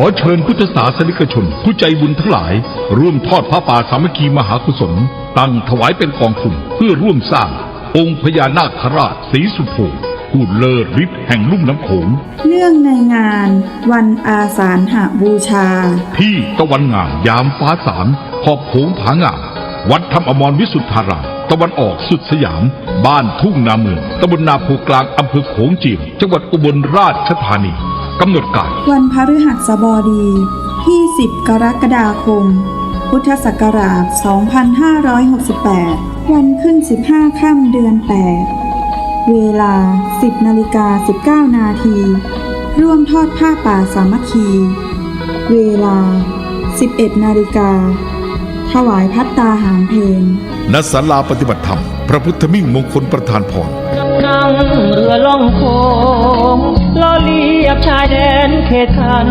อเชิญพุทธศาสนิกชน ผู้ใจบุญทั้งหลาย ร่วมทอดพระป่าสามัคคีมหากุศล ตั้งถวายเป็นกองทุนเพื่อร่วมสร้าง องค์พญานาคราชสีสุโธผู้เลิศฤทธิ์แห่งลุ่มน้ำโขงเนื่องในงานวันอาสาฬหบูชา ที่ตะวันงามยามฟ้าสางขอบโขงผางามวัดธรรมอมรวิสุทธารามตะวันออกสุดสยาม บ้านทุ่งนาเมืองตำบลนาโพกลางอำเภอโขงเจียมจังหวัดอุบลราชธานี กำหนดการ วันพฤหัสบดีที่10กรกฎาคม พุทธศักราช 2568 วันขึ้น 15 ค่ำเดือน 8 เวลา 10นาฬิกา19 นาที ร่วมทอดผ้าป่าสามัคคี เวลา 11นาฬิกา ถวายพัตตาหารเพลงณศาลาปฏิบัติธรรม พระพุทธมิ่งมงคลประธานพรนั่ งเรือล่องโคงล่อเลียบชายแดนเขตคัน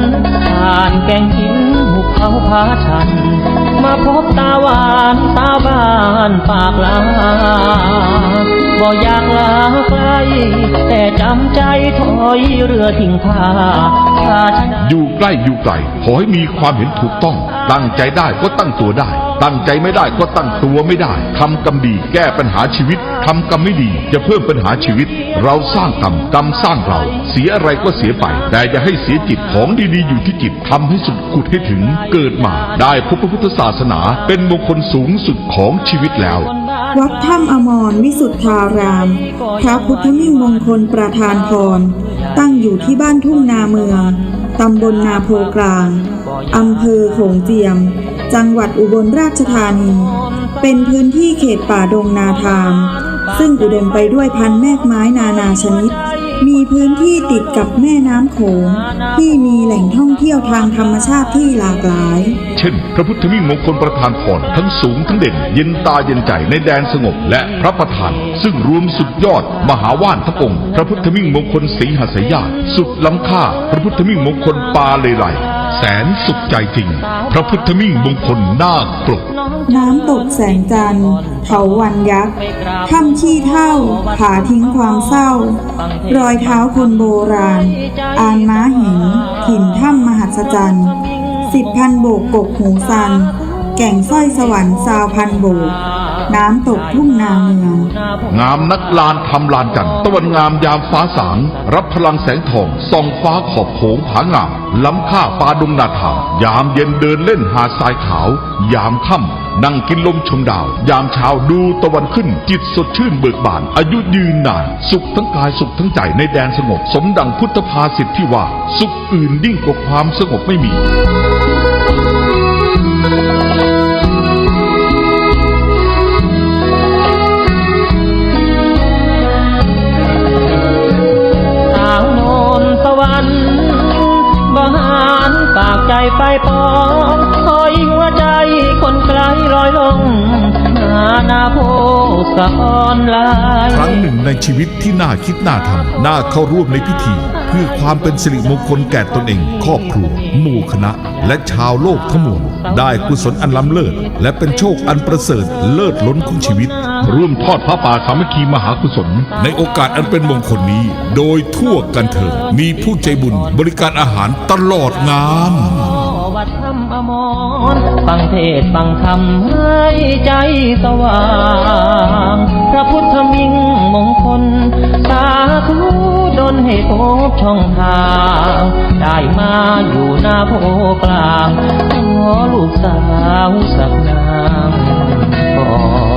ผ่านแก่งหินหุบเขาผาชัน มาพบตาหวานตาบ้านปากลาบ่อยากลาไกลแต่จำใจถอยเรือทิ้งผ้าพาอยู่ใกล้อยู่ไกลขอให้มีความเห็นถูกต้อง ตั้งใจได้ก็ตั้งตัวได้ ตั้งใจไม่ได้ก็ตั้งตัวไม่ได้ทำกรรมดีแก้ปัญหาชีวิตทำกรรมไม่ดีจะเพิ่มปัญหาชีวิต เราสร้างกรรมกรรมสร้างเรา เสียอะไรก็เสียไป แต่อย่าให้เสียจิตของดีๆอยู่ที่จิตทำให้สุดกุดให้ถึงเกิดมา ได้พบพระพุทธศาสนาเป็นมงคลสูงสุดของชีวิตแล้ว วัดถ้ำอมรวิสุทธาราม พระพุทธมิ่งมงคลประธานพร ตั้งอยู่ที่บ้านทุ่งนาเมืองตำบลนาโพกลางอำเภอโขงเจียม จังหวัดอุบลราชธานี เป็นพื้นที่เขตป่าดงนาทามซึ่งอุดมไปด้วยพันธุ์แมกไม้นานาชนิด มีพื้นที่ติดกับแม่น้ำโขงที่มีแหล่งท่องเที่ยวทางธรรมชาติที่หลากหลาย เช่น พระพุทธมิ่งมงคลประธานพรทั้งสูงทั้งเด่นเย็นตาเย็นใจในแดนสงบและพระประธาน ซึ่งรวมสุดยอด มหาว่านทั้งองค์ พระพุทธมิ่งมงคลศรีหสยาตสุดล้ำค่า พระพุทธมิ่งมงคลปาเลไล แสนสุขใจจริง พระพุทธมิ่งมงคลนาคปลุก น้ำตกแสงจันทร์เถาวันยักษ์ถ้ำขี้เท่าผาทิ้งความเศร้า รอยเท้าคนโบราณ อานม้าหินถิ่นถ้ำมหัศจรรย์สิบพันโบกกกหูซัน แก่งสร้อยสวรรค์ซาวพันโบก น้ำตกทุ่งนาเมืองงามนักลานทำลานจันตะวันงามยามฟ้าสาง รับพลังแสงทองส่องฟ้าขอบโขงผางามล้ำค่าปาดงนาถายามเย็นเดินเล่นหาทรายขาว ยามค่ำนั่งกินลมชมดาว ยามเช้าดูตะวันขึ้น จิตสดชื่นเบิกบาน อายุยืนนาน สุขทั้งกายสุขทั้งใจในแดนสงบ สมดังพุทธภาษิที่ว่า สุขอื่นยิ่งกว่าความสงบไม่มี ใจไปปองคอยหัวใจคนไกลลอยลงนานาโพสะออนลายครั้งหนึ่งในชีวิตที่น่าคิดน่าทำน่าเข้าร่วมในพิธี พื่อความเป็นสิริมงคลแก่ตนเอง ครอบครัว หมู่คณะ และชาวโลกทั้งมวลได้กุศลอันล้ำเลิศ และเป็นโชคอันประเสริฐเลิศล้นของชีวิต ร่วมทอดพระป่าสามัคคีมหากุศล ในโอกาสอันเป็นมงคลนี้ โดยทั่วกันเถิดมีผู้ใจบุญบริการอาหารตลอดงานวัดธรรมอมรฟังเทศฟังธรรมให้ใจสว่าง พระพุทธมิ่งมงคลสาธุ จนให้พบช่องทาง ได้มาอยู่หน้าโพกลางขอลูกสาวสักนางก่อน